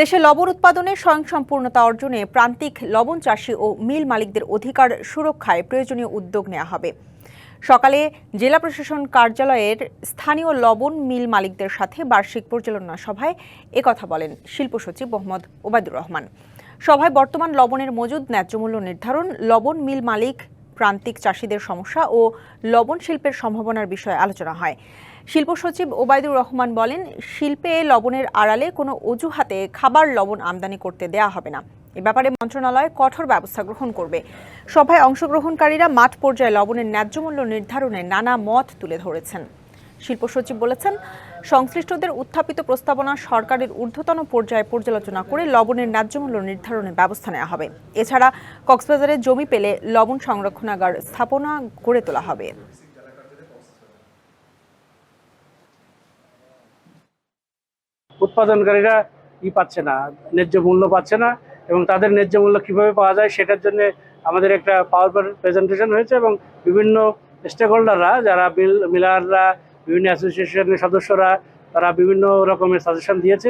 দেশে লবণ উৎপাদনে স্বয়ংসম্পূর্ণতা অর্জনে প্রান্তিক লবণ চাষি ও মিল মালিকদের অধিকার সুরক্ষায় প্রয়োজনীয় উদ্যোগ নেওয়া হবে। সকালে জেলা প্রশাসন কার্যালয়ের স্থানীয় লবণ মিল মালিকদের সাথে বার্ষিক পরিচালনা সভায় একথা বলেন শিল্প সচিব মোহাম্মদ ওবায়দুর রহমান। সভায় বর্তমান লবণের মজুদ, ন্যায্য মূল্য নির্ধারণ, লবণ মিল মালিক প্রান্তিক চাষিদের সমস্যা ও লবণ শিল্পের সম্ভাবনার বিষয়ে আলোচনা হয়। শিল্প সচিব ওবায়দুর রহমান বলেন, শিল্পে লবণের আড়ালে কোনো অজুহাতে খাবার লবণ আমদানি করতে দেয়া হবে না। এ ব্যাপারে মন্ত্রণালয় কঠোর ব্যবস্থা গ্রহণ করবে। সভায় অংশগ্রহণকারীরা মাঠ পর্যায়ে লবণের ন্যায্য মূল্য নির্ধারণে নানা মত তুলে ধরেছেন। শিল্প সচিব বলেছেন সংশ্লিষ্টদের উত্থাপিত প্রস্তাবনা সরকারের ঊর্ধ্বতন পর্যায়ে পর্যালোচনা করে লবণের ন্যায্য মূল্য নির্ধারণের ব্যবস্থা নেওয়া হবে। এছাড়া কক্সবাজারে জমি পেলে লবণ সংরক্ষণাগার স্থাপনা গড়ে তোলা হবে। উৎপাদনকারীরা ই পাচ্ছে না, ন্যায্য মূল্য পাচ্ছে না এবং তাদের ন্যায্য মূল্য কীভাবে পাওয়া যায় সেটার জন্য আমাদের একটা পাওয়ার প্রেজেন্টেশন হয়েছে এবং বিভিন্ন স্টেক হোল্ডাররা যারা মিল, মিলাররা বিভিন্ন অ্যাসোসিয়েশনের সদস্যরা তারা বিভিন্ন রকমের সাজেশন দিয়েছে।